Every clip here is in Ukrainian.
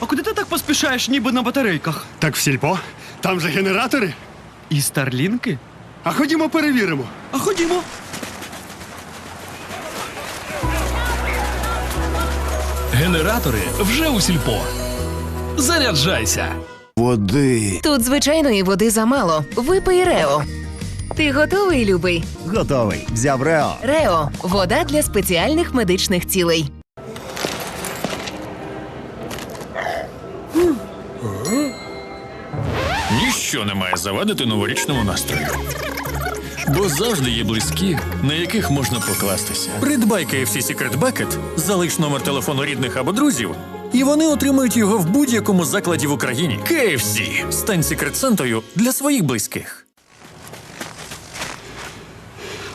А куди ти так поспішаєш, ніби на батарейках? Так в сільпо? Там же генератори. І старлінки? А ходімо перевіримо. А ходімо. Генератори вже у сільпо. Заряджайся. Води. Тут звичайної води замало. Випий Рео. Ти готовий, любий? Готовий. Взяв Рео. Рео вода для спеціальних медичних цілей. Ніщо не має завадити новорічному настрою. Бо завжди є близькі, на яких можна покластися. Придбай KFC Secret Bucket, залиш номер телефону рідних або друзів, і вони отримують його в будь-якому закладі в Україні. KFC. Стань секрет-сантою для своїх близьких.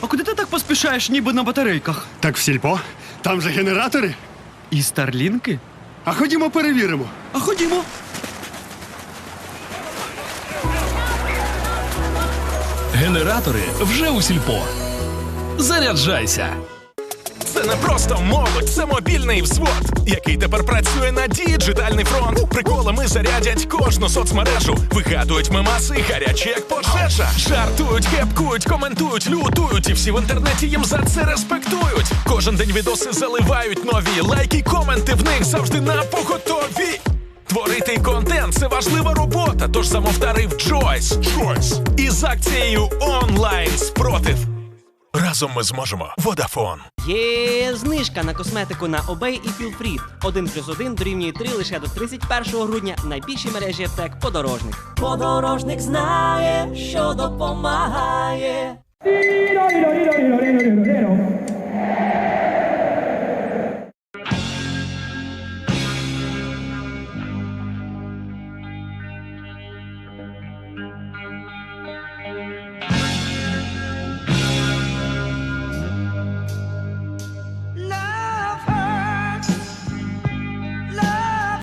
А куди ти так поспішаєш, ніби на батарейках? Так в сільпо? Там же генератори. І старлінки? А ходімо перевіримо. А ходімо. Генератори вже у сільпо. Заряджайся. Це не просто молодь, це мобільний взвод, який тепер працює на діджитальний фронт. Приколами зарядять кожну соцмережу. Вигадують мемаси, гарячі як пожежа. Жартують, кепкують, коментують, лютують. І всі в інтернеті їм за це респектують. Кожен день відоси заливають нові. Лайки, коменти в них завжди на поготові. Творити контент це важлива робота, тож замовтарив Choice. Choice. Із акцією онлайн спротив. Разом ми зможемо. Водафон. Є знижка на косметику на Obey і Feel Free. 1 плюс 1 дорівнює 3 лише до 31 грудня найбільшій мережі аптек подорожник. Подорожник знає, що допомагає.